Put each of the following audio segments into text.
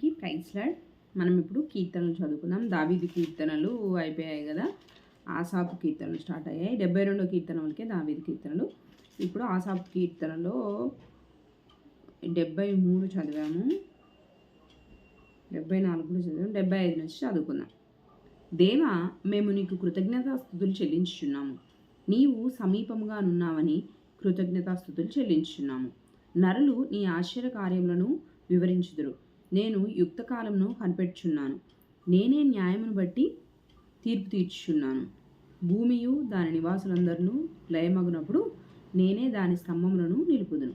కి price lord. మనం ఇప్పుడు కీర్తనలు చదువుకుందాం. దావీది కీర్తనలు అయిపోయాయి కదా. ఆసాపు కీర్తనలు స్టార్ట్ అయ్యాయి. డెబ్బై రెండో కీర్తన వరకే దావీది కీర్తనలు. ఇప్పుడు ఆసాపు కీర్తనలో డెబ్బై మూడు చదివాము. డెబ్బై నాలుగు చదివాము. డెబ్బై ఐదు నుంచి చదువుకుందాం. దేవా మేము నీకు కృతజ్ఞతాస్థుతులు చెల్లించుచున్నాము. నీవు సమీపంగా నున్నావని కృతజ్ఞతాస్థుతులు చెల్లించుచున్నాము. నరులు నీ ఆశ్చర్య కార్యములను వివరించుదురు. నేను యుక్తకాలంను కనిపెట్టుచున్నాను. నేనే న్యాయమును బట్టి తీర్పు తీర్చుచున్నాను. భూమియు దాని నివాసులందరినూ లయమగునప్పుడు నేనే దాని స్తంభములను నిలుపుదును.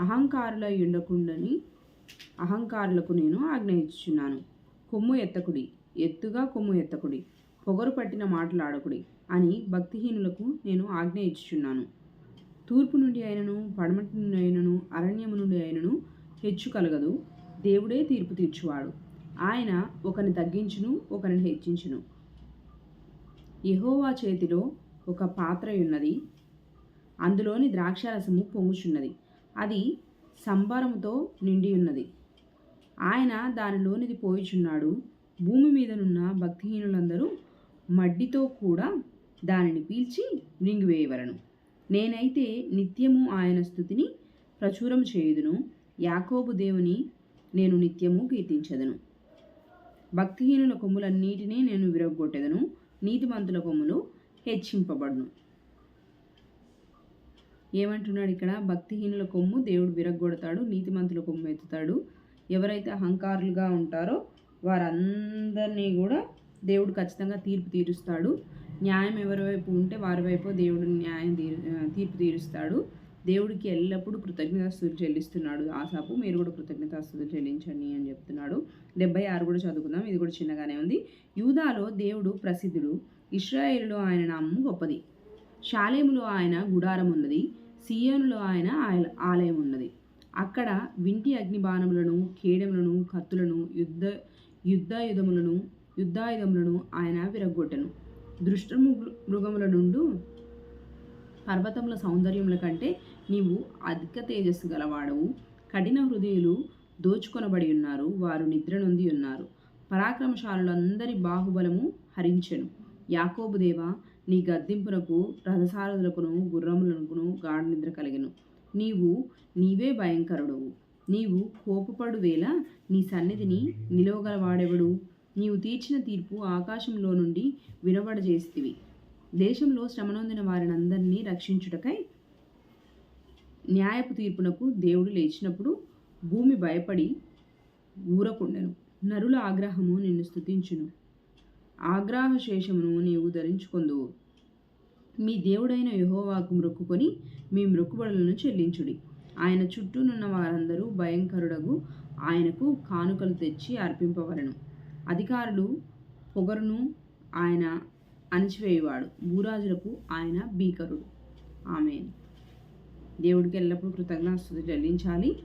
అహంకారుల ఉండకుండాని అహంకారులకు నేను ఆజ్ఞయించుచున్నాను. కొమ్ము ఎత్తకుడి ఎత్తుగా కొమ్ము ఎత్తకుడి పొగరు పట్టిన మాటలాడకుడి అని భక్తిహీనులకు నేను ఆజ్ఞ ఇచ్చుచున్నాను తూర్పు నుండి అయినను పడమటి నుండి అయినను అరణ్యము నుండి అయినను హెచ్చు కలగదు దేవుడే తీర్పు తీర్చువాడు. ఆయన ఒకరిని తగ్గించును ఒకరిని హెచ్చించును. యహోవా చేతిలో ఒక పాత్ర ఉన్నది అందులోని ద్రాక్షారసము పొంగుచున్నది. అది సంబరముతో నిండి ఉన్నది ఆయన దానిలోనిది పోయిచున్నాడు. భూమి మీదనున్న భక్తిహీనులందరూ మడ్డితో కూడా దానిని పీల్చి మృంగివేయవలను నేనైతే నిత్యము ఆయన స్థుతిని ప్రచురం చేయుదును. యాకోబు దేవుని నేను నిత్యము కీర్తించదను. భక్తిహీనుల కొమ్ములన్నిటినీ నేను విరగొట్టెదను నీతిమంతుల కొమ్ములు హెచ్చింపబడును. ఏమంటున్నాడు ఇక్కడ? భక్తిహీనుల కొమ్ము దేవుడు విరగొడతాడు నీతిమంతుల కొమ్ము ఎత్తుతాడు. ఎవరైతే అహంకారులుగా ఉంటారో వారందరినీ కూడా దేవుడు ఖచ్చితంగా తీర్పు తీరుస్తాడు. న్యాయం ఎవరి వైపు ఉంటే వారి వైపు దేవుడు న్యాయం తీర్పు తీరుస్తాడు. దేవుడికి ఎల్లప్పుడూ కృతజ్ఞతాస్తులు చెల్లిస్తున్నాడు. ఆశాపు మీరు కూడా కృతజ్ఞతాస్తులు చెల్లించండి అని చెప్తున్నాడు. డెబ్బై ఆరు కూడా చదువుకుందాం. ఇది కూడా చిన్నగానే ఉంది. యూదాలో దేవుడు ప్రసిద్ధుడు. ఇస్రాయేల్లో ఆయన నామం గొప్పది. శాలేములో ఆయన గుడారం ఉన్నది. సియోనులో ఆయన ఆలయం ఉన్నది. అక్కడ వింటి అగ్నిబాణములను కేడములను కత్తులను యుద్ధ యుద్ధాయుధములను యుద్ధాయుధములను ఆయన విరగ్గొట్టను. దృష్ట మృగముల నుండి పర్వతముల సౌందర్యముల కంటే నీవు అధిక తేజస్సు గలవాడవు. కఠిన హృదయులు దోచుకొనబడి ఉన్నారు. వారు నిద్ర నొంది ఉన్నారు. పరాక్రమశాలులందరి బాహుబలము హరించెను. యాకోబు దేవ నీ గద్దింపునకు రథసారథులకును గుర్రములకును గాఢ నిద్ర కలిగెను. నీవు నీవే భయంకరుడవు. నీవు కోపపడు వేళ నీ సన్నిధిని నిలవగలవాడెవడు? నీవు తీర్చిన తీర్పు ఆకాశంలో నుండి వినబడజేస్తివి. దేశంలో శ్రమనొందిన వారినందరినీ రక్షించుటకై న్యాయపు తీర్పునకు దేవుడు లేచినప్పుడు భూమి భయపడి ఊరకుండెను. నరుల ఆగ్రహము నిన్ను స్థుతించును ఆగ్రహ శేషమును నీవు ధరించుకొందువు. మీ దేవుడైన యహోవాకు మ్రొక్కుకొని మీ మ్రొక్కుబడులను చెల్లించుడి. ఆయన చుట్టూనున్న వారందరూ భయంకరుడగు ఆయనకు కానుకలు తెచ్చి అర్పింపవలను. అధికారులు పొగరును ఆయన అణిచివేయవాడు. భూరాజులకు ఆయన భీకరుడు. ఆమె దేవుడికి ఎల్లప్పుడూ కృతజ్ఞతలు చెల్లించాలి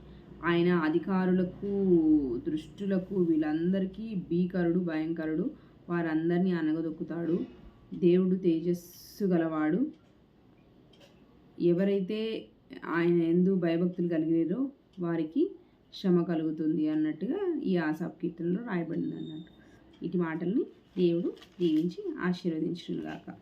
ఆయన అధికారులకు దృష్టులకు వీళ్ళందరికీ భీకరుడు భయంకరుడు వారందరినీ అనగదొక్కుతాడు. దేవుడు తేజస్సు గలవాడు. ఎవరైతే ఆయన ఎందు భయభక్తులు కలిగినారో వారికి శ్రమ కలుగుతుంది అన్నట్టుగా ఈ ఆసాప్ కీర్తనలో రాయబడింది అన్నట్టు. ఇటు మాటల్ని దేవుడు దీవించి ఆశీర్వదించుగాక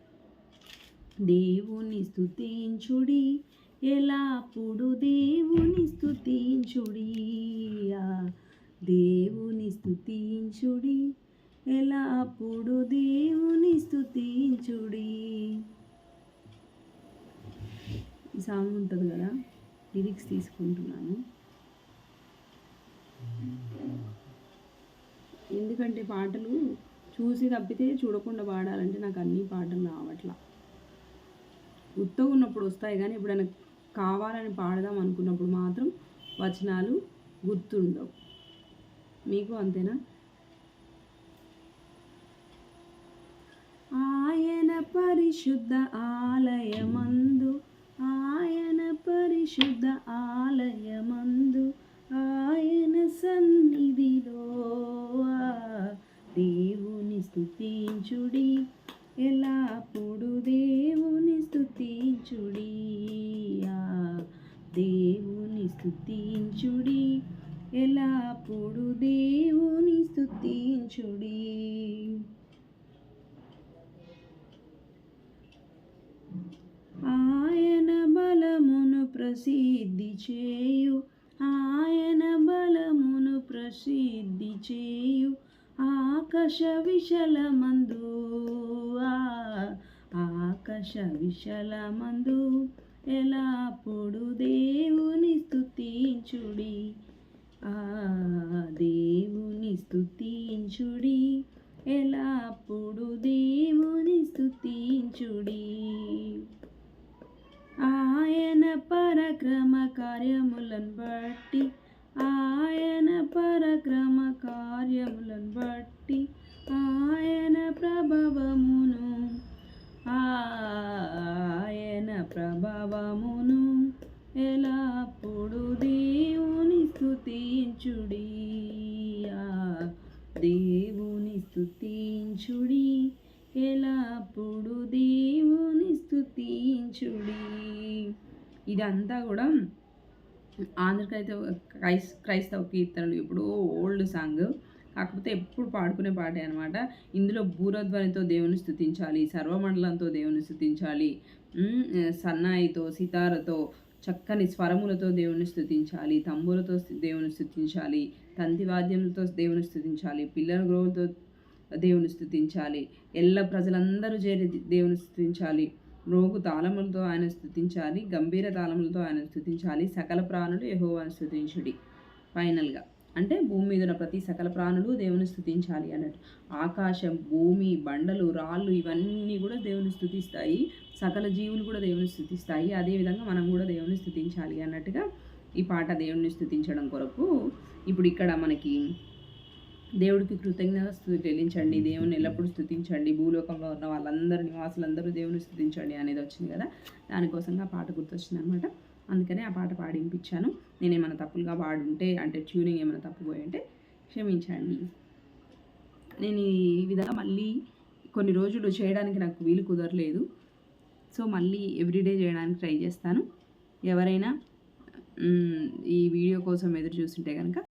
దేవుణ్ణి స్థుతించుడి ఎలాప్పుడు దేవుని స్థుతించుడి దేవుని స్థుతించుడి ఎలాప్పుడు దేవుని స్థుతించుడి ఈ సాంగ్ ఉంటుంది కదా లిరిక్స్ తీసుకుంటున్నాను. ఎందుకంటే పాటలు చూసి తప్పితే చూడకుండా పాడాలంటే నాకు అన్ని పాటలు రావట్లా. ఉత్తగా ఉన్నప్పుడు వస్తాయి కానీ ఎప్పుడైనా కావాలని పాడదాం అనుకున్నప్పుడు మాత్రం వచనాలు గుర్తుండవు. మీకు అంతేనా? ఆయన పరిశుద్ధ ఆలయమందు ఆయన పరిశుద్ధ ఆలయమందు స్థుతించుడి ఎలాప్పుడు దేవుని స్థుతించుడి ఆయన బలమును ప్రసిద్ధి చేయు. ఆయన బలమును ప్రసిద్ధి చేయు. ఆకాశ విశల మందు ఆకాశ విశల మందు ఎలా ఎలాప్పుడు పరక్రమ కార్యములను బట్టి ఆయన పరక్రమ కార్యములను బట్టి ఆయన ప్రభావమును ఆయన ప్రభావమును ఎలాప్పుడు దేవుని స్థుతించుడి ఆ దేవుని స్థుతించుడి ఎలాప్పుడు దేవుని ఇదంతా కూడా ఆంధ్రక్రైస్తవ క్రైస్ క్రైస్తవ కీర్తనలు ఎప్పుడో ఓల్డ్ సాంగ్. కాకపోతే ఎప్పుడు పాడుకునే పాటే అనమాట ఇందులో భూరధ్వనితో దేవుని స్థుతించాలి సర్వమండలంతో దేవుని స్థుతించాలి సన్నాయితో సితారతో చక్కని స్వరములతో దేవుని స్థుతించాలి తంబులతో దేవుని స్థుతించాలి తంతి వాద్యములతో దేవుని స్థుతించాలి పిల్లల గ్రోవులతో దేవుని స్థుతించాలి ఎల్ల ప్రజలందరూ చేరి దేవుని స్థుతించాలి రోగు తాళములతో ఆయన స్థుతించాలి గంభీర తాళములతో ఆయన స్థుతించాలి సకల ప్రాణులు యెహోవాను స్థుతించుడి ఫైనల్గా అంటే భూమి మీద ఉన్న ప్రతి సకల ప్రాణులు దేవుని స్థుతించాలి అన్నట్టు. ఆకాశం భూమి బండలు రాళ్ళు ఇవన్నీ కూడా దేవుని స్థుతిస్తాయి సకల జీవులు కూడా దేవుని స్థుతిస్తాయి అదేవిధంగా మనం కూడా దేవుని స్థుతించాలి అన్నట్టుగా ఈ పాట దేవుణ్ణి స్థుతించడం కొరకు ఇప్పుడు ఇక్కడ మనకి దేవుడికి కృతజ్ఞత స్థుతి చెల్లించండి. దేవుని ఎల్లప్పుడూ స్థుతించండి. భూలోకంలో ఉన్న వాళ్ళందరూ నివాసులందరూ దేవుని స్థుతించండి అనేది వచ్చింది కదా? దానికోసంగా ఆ పాట గుర్తొచ్చింది అనమాట అందుకనే ఆ పాట పాడింపించాను నేను ఏమైనా తప్పులుగా పాడుంటే అంటే ట్యూనింగ్ ఏమైనా తప్పుపోయి ఉంటే క్షమించండి. నేను ఈ విధంగా మళ్ళీ కొన్ని రోజులు చేయడానికి నాకు వీలు కుదరలేదు. సో మళ్ళీ ఎవ్రీడే చేయడానికి ట్రై చేస్తాను. ఎవరైనా ఈ వీడియో కోసం ఎదురు చూస్తుంటే కనుక